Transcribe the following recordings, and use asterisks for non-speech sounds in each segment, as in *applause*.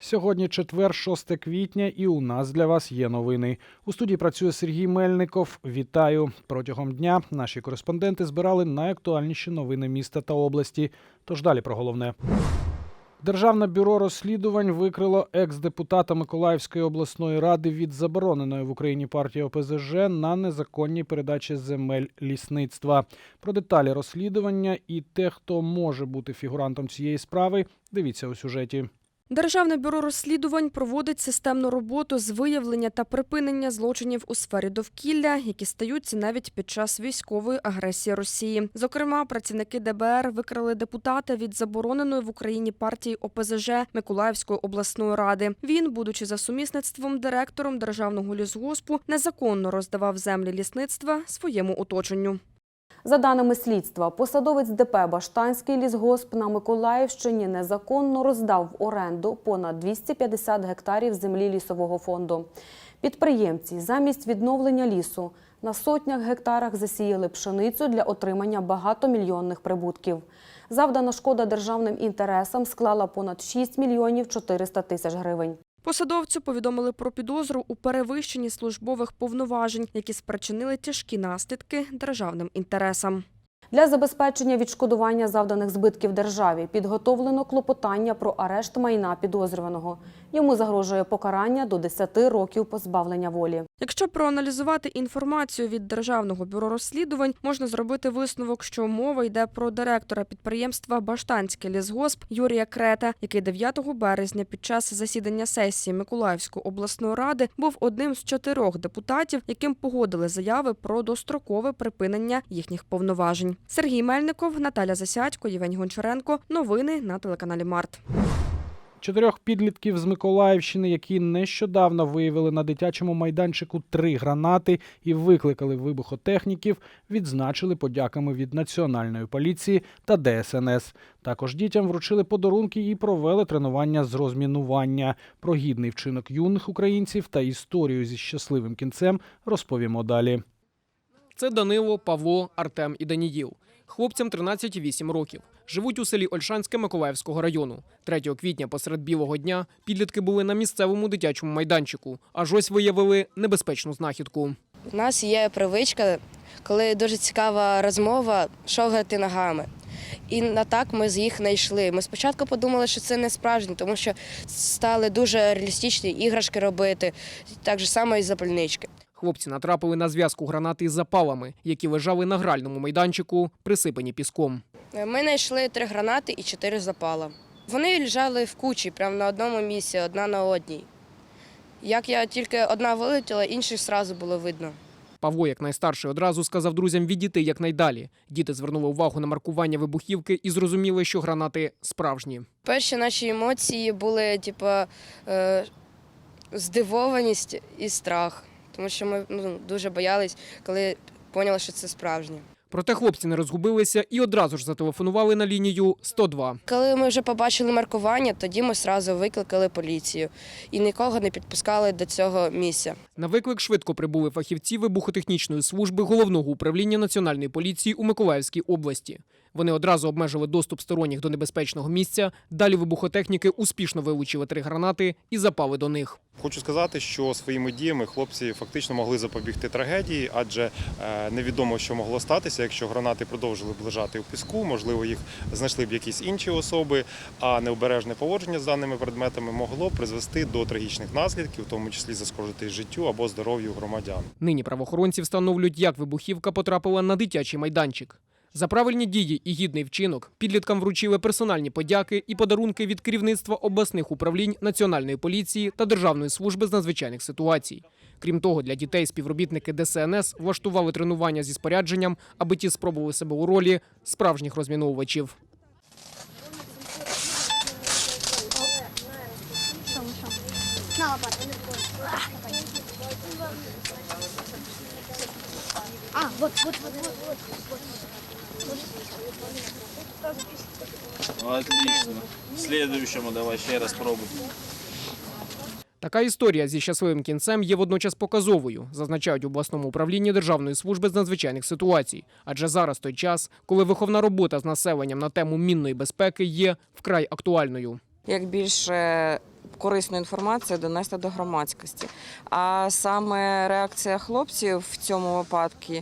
Сьогодні четвер, 6 квітня, і у нас для вас є новини. У студії працює Сергій Мельников. Вітаю протягом дня. Наші кореспонденти збирали найактуальніші новини міста та області. Тож далі про головне. Державне бюро розслідувань викрило екс-депутата Миколаївської обласної ради від забороненої в Україні партії ОПЗЖ на незаконній передачі земель лісництва. Про деталі розслідування і те, хто може бути фігурантом цієї справи, дивіться у сюжеті. Державне бюро розслідувань проводить системну роботу з виявлення та припинення злочинів у сфері довкілля, які стаються навіть під час військової агресії Росії. Зокрема, працівники ДБР викрали депутата від забороненої в Україні партії ОПЗЖ Миколаївської обласної ради. Він, будучи за сумісництвом директором державного лісгоспу, незаконно роздавав землі лісництва своєму оточенню. За даними слідства, посадовець ДП Баштанський лісгосп на Миколаївщині незаконно роздав в оренду понад 250 гектарів землі лісового фонду. Підприємці замість відновлення лісу на сотнях гектарах засіяли пшеницю для отримання багатомільйонних прибутків. Завдана шкода державним інтересам склала понад 6 мільйонів 400 тисяч гривень. Посадовцю повідомили про підозру у перевищенні службових повноважень, які спричинили тяжкі наслідки державним інтересам. Для забезпечення відшкодування завданих збитків державі підготовлено клопотання про арешт майна підозрюваного. Йому загрожує покарання до 10 років позбавлення волі. Якщо проаналізувати інформацію від Державного бюро розслідувань, можна зробити висновок, що мова йде про директора підприємства Баштанський лісгосп Юрія Крета, який 9 березня під час засідання сесії Миколаївської обласної ради був одним з чотирьох депутатів, яким погодили заяви про дострокове припинення їхніх повноважень. Сергій Мельников, Наталя Засядько, Євгень Гончаренко. Новини на телеканалі Март. Чотирьох підлітків з Миколаївщини, які нещодавно виявили на дитячому майданчику три гранати і викликали вибухотехніків, відзначили подяками від Національної поліції та ДСНС. Також дітям вручили подарунки і провели тренування з розмінування. Про гідний вчинок юних українців та історію зі щасливим кінцем розповімо далі. Це Данило, Павло, Артем і Даніїл. Хлопцям 13 і 8 років. Живуть у селі Ольшанське Миколаївського району. 3 квітня посеред білого дня підлітки були на місцевому дитячому майданчику. Аж ось виявили небезпечну знахідку. У нас є привичка, коли дуже цікава розмова, шогати ногами. І на так ми з їх знайшли. Ми спочатку подумали, що це не справжні, тому що стали дуже реалістичні іграшки робити, так же само і запальнички. Хлопці натрапили на зв'язку гранати із запалами, які лежали на гральному майданчику, присипані піском. Ми знайшли три гранати і чотири запала. Вони лежали в кучі, прямо на одному місці, одна на одній. Як я тільки одна вилетіла, інших одразу було видно. Павло, як найстарший, одразу сказав друзям відійти якнайдалі. Діти звернули увагу на маркування вибухівки і зрозуміли, що гранати справжні. Перші наші емоції були, типу, е, здивованість і страх, тому що ми ну, дуже боялись, коли поняли, що це справжнє. Проте хлопці не розгубилися і одразу ж зателефонували на лінію 102. Коли ми вже побачили маркування, тоді ми одразу викликали поліцію і нікого не підпускали до цього місця. На виклик швидко прибули фахівці вибухотехнічної служби головного управління національної поліції у Миколаївській області. Вони одразу обмежили доступ сторонніх до небезпечного місця. Далі вибухотехніки успішно вилучили три гранати і запали до них. Хочу сказати, що своїми діями хлопці фактично могли запобігти трагедії, адже е, невідомо, що могло статися, якщо гранати продовжили б лежати у піску. Можливо, їх знайшли б якісь інші особи. А необережне поводження з даними предметами могло призвести до трагічних наслідків, в тому числі зашкодити життю або здоров'ю громадян. Нині правоохоронці встановлюють, як вибухівка потрапила на дитячий майданчик. За правильні дії і гідний вчинок підліткам вручили персональні подяки і подарунки від керівництва обласних управлінь Національної поліції та Державної служби з надзвичайних ситуацій. Крім того, для дітей співробітники ДСНС влаштували тренування зі спорядженням, аби ті спробували себе у ролі справжніх розміновувачів. А, вот, вот, вот, вот, вот. Отлично. Следующему давай ще раз пробуй. Така історія зі щасливим кінцем є водночас показовою, зазначають у обласному управлінні Державної служби з надзвичайних ситуацій. Адже зараз той час, коли виховна робота з населенням на тему мінної безпеки є вкрай актуальною. Як більше корисну інформацію донести до громадськості. А саме реакція хлопців в цьому випадку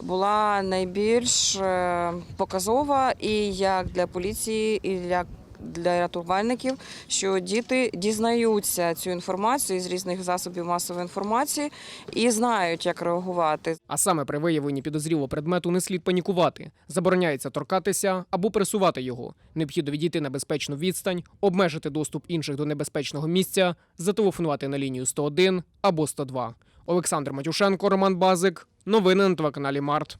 була найбільш е, показова і як для поліції, і для для рятувальників, що діти дізнаються цю інформацію з різних засобів масової інформації і знають, як реагувати. А саме при виявленні підозрілого предмету не слід панікувати. Забороняється торкатися або пресувати його. Необхідно відійти на безпечну відстань, обмежити доступ інших до небезпечного місця, зателефонувати на лінію 101 або 102. Олександр Матюшенко, Роман Базик. Новини на телеканалі Март.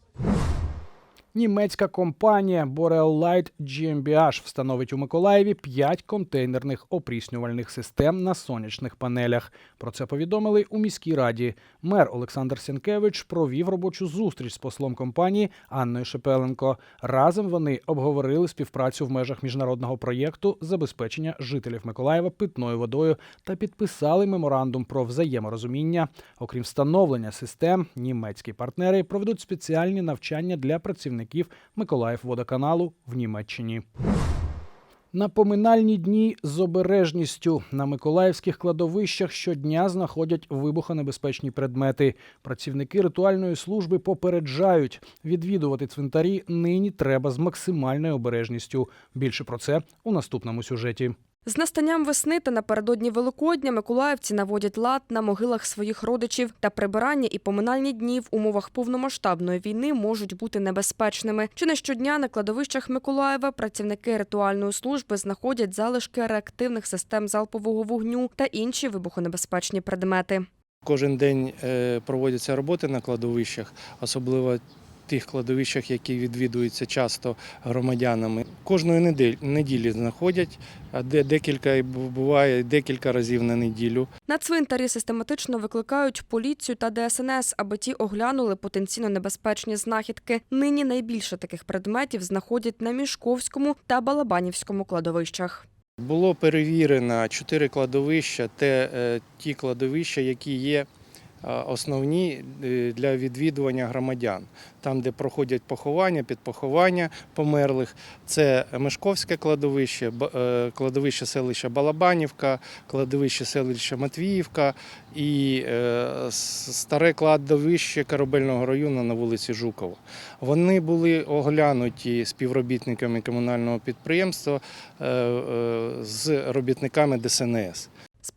Німецька компанія Boreal Light GmbH встановить у Миколаєві 5 контейнерних опріснювальних систем на сонячних панелях. Про це повідомили у міській раді. Мер Олександр Сенкевич провів робочу зустріч з послом компанії Анною Шепеленко. Разом вони обговорили співпрацю в межах міжнародного проєкту забезпечення жителів Миколаєва питною водою та підписали меморандум про взаєморозуміння. Окрім встановлення систем, німецькі партнери проведуть спеціальні навчання для працівників Миколаївводоканалу в Німеччині. На поминальні дні з обережністю на миколаївських кладовищах щодня знаходять вибухонебезпечні предмети. Працівники ритуальної служби попереджають, відвідувати цвинтарі нині треба з максимальною обережністю. Більше про це у наступному сюжеті. З настанням весни та напередодні Великодня миколаївці наводять лад на могилах своїх родичів та прибирання і поминальні дні в умовах повномасштабної війни можуть бути небезпечними. Чи не щодня на кладовищах Миколаєва працівники ритуальної служби знаходять залишки реактивних систем залпового вогню та інші вибухонебезпечні предмети. Кожен день е, проводяться роботи на кладовищах, особливо тих кладовищах, які відвідуються часто громадянами. Кожної неділі знаходять, а де декілька буває декілька разів на неділю. На цвинтарі систематично викликають поліцію та ДСНС, аби ті оглянули потенційно небезпечні знахідки. Нині найбільше таких предметів знаходять на Мішковському та Балабанівському кладовищах. Було перевірено чотири кладовища, те е, ті кладовища, які є основні е, для відвідування громадян. Там, де проходять поховання, підпоховання померлих. Це Мешковське кладовище, е, кладовище селища Балабанівка, кладовище селища Матвіївка і е, старе кладовище Корабельного району на вулиці Жукова. Вони були оглянуті співробітниками комунального підприємства е, е, з робітниками ДСНС.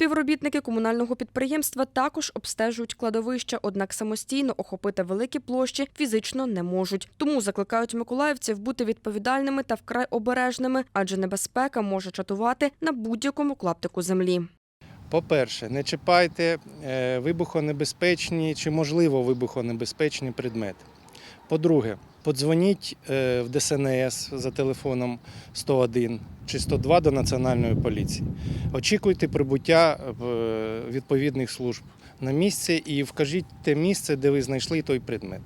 Співробітники комунального підприємства також обстежують кладовища, однак самостійно охопити великі площі фізично не можуть. Тому закликають миколаївців бути відповідальними та вкрай обережними, адже небезпека може чатувати на будь-якому клаптику землі. По-перше, не чіпайте е, вибухонебезпечні чи, можливо, вибухонебезпечні предмети. По-друге, подзвоніть е, в ДСНС за телефоном 101 чи 102 до Національної поліції. Очікуйте прибуття е, відповідних служб на місце і вкажіть те місце, де ви знайшли той предмет.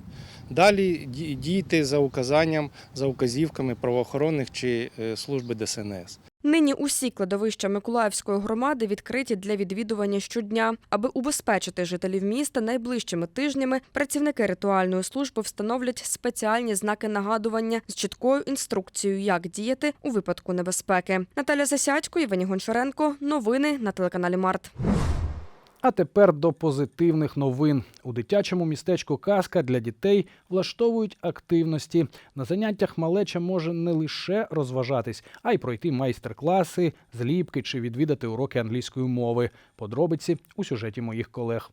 Далі дійте за указанням, за указівками правоохоронних чи е, служби ДСНС. Нині усі кладовища Миколаївської громади відкриті для відвідування щодня. Аби убезпечити жителів міста найближчими тижнями, працівники ритуальної служби встановлять спеціальні знаки нагадування з чіткою інструкцією, як діяти у випадку небезпеки. Наталя Засядько, Євгеній Гончаренко. Новини на телеканалі Март. А тепер до позитивних новин. У дитячому містечку Казка для дітей влаштовують активності. На заняттях малеча може не лише розважатись, а й пройти майстер-класи, зліпки чи відвідати уроки англійської мови. Подробиці у сюжеті моїх колег.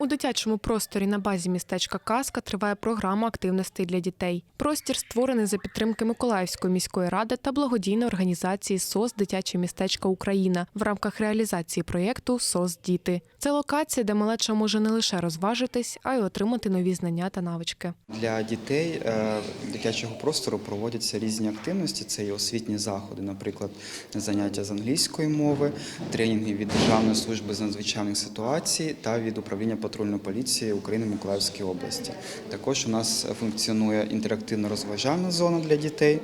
У дитячому просторі на базі містечка Казка триває програма активностей для дітей. Простір створений за підтримки Миколаївської міської ради та благодійної організації СОС Дитяче містечко Україна в рамках реалізації проєкту СОС Діти. Це локація, де малеча може не лише розважитись, а й отримати нові знання та навички. Для дітей е, дитячого простору проводяться різні активності. Це і освітні заходи, наприклад, заняття з англійської мови, тренінги від Державної служби з надзвичайних ситуацій та від управління патрульної поліції України Миколаївської області. Також у нас функціонує інтерактивна розважальна зона для дітей.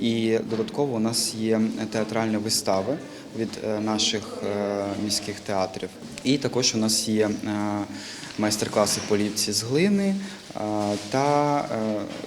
І додатково у нас є театральні вистави від е, наших е, міських театрів. І також у нас є е, майстер-класи поліції з глини та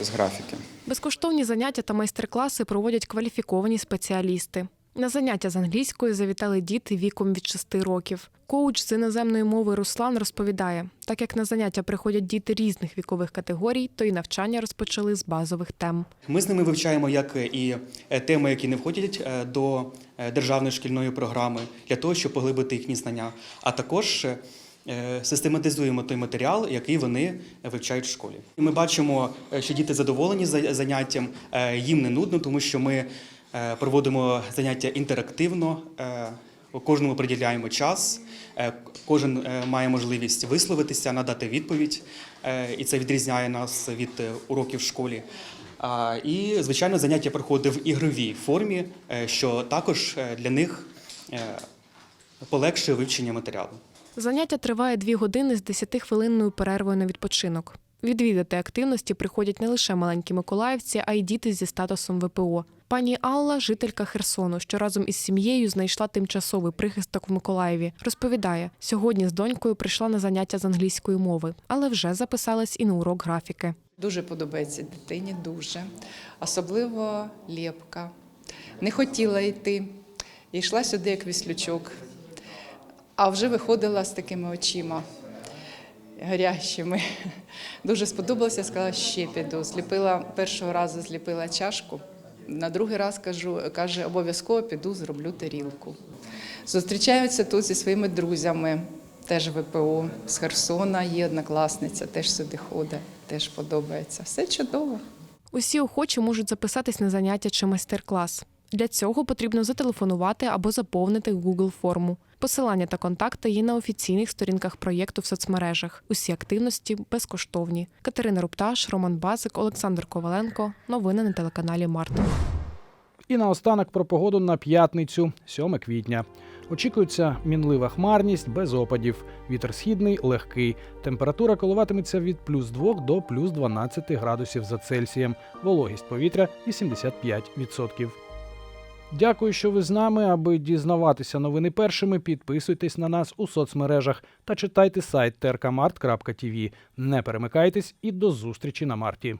з графіки. Безкоштовні заняття та майстер-класи проводять кваліфіковані спеціалісти. На заняття з англійської завітали діти віком від 6 років. Коуч з іноземної мови Руслан розповідає, так як на заняття приходять діти різних вікових категорій, то і навчання розпочали з базових тем. Ми з ними вивчаємо як і е, теми, які не входять е, до е, державної шкільної програми, для того, щоб поглибити їхні знання, а також е, систематизуємо той матеріал, який вони вивчають в школі. Ми бачимо, е, що діти задоволені за- заняттям, е, їм не нудно, тому що ми е, проводимо заняття інтерактивно. е, Кожному приділяємо час, е, кожен е, має можливість висловитися, надати відповідь, е, і це відрізняє нас від е, уроків в школі. І, звичайно, заняття проходить в ігровій формі, е, що також е, для них е, полегшує вивчення матеріалу. Заняття триває дві години з 10-хвилинною перервою на відпочинок. Відвідати активності приходять не лише маленькі миколаївці, а й діти зі статусом ВПО. Пані Алла, жителька Херсону, що разом із сім'єю знайшла тимчасовий прихисток в Миколаєві. Розповідає, сьогодні з донькою прийшла на заняття з англійської мови, але вже записалась і на урок графіки. Дуже подобається дитині, дуже. Особливо лєпка. Не хотіла йти. І йшла сюди як віслючок. А вже виходила з такими очима гарячими. *laughs* Дуже сподобалося, сказала, ще піду. Зліпила першого разу зліпила чашку. На другий раз кажу, каже, обов'язково піду, зроблю тарілку. Зустрічаються тут зі своїми друзями, теж ВПО з Херсона, є однокласниця, теж сюди ходить, теж подобається. Все чудово. Усі охочі можуть записатись на заняття чи майстер-клас. Для цього потрібно зателефонувати або заповнити Google форму. Посилання та контакти є на офіційних сторінках проєкту в соцмережах. Усі активності безкоштовні. Катерина Рупташ, Роман Базик, Олександр Коваленко. Новини на телеканалі Марта. І наостанок про погоду на п'ятницю, 7 квітня. Очікується мінлива хмарність без опадів. Вітер східний легкий. Температура коливатиметься від плюс 2 до плюс 12 градусів за Цельсієм. Вологість повітря 85%. Дякую, що ви з нами. Аби дізнаватися новини першими, підписуйтесь на нас у соцмережах та читайте сайт trkmart.tv. Не перемикайтесь і до зустрічі на марті.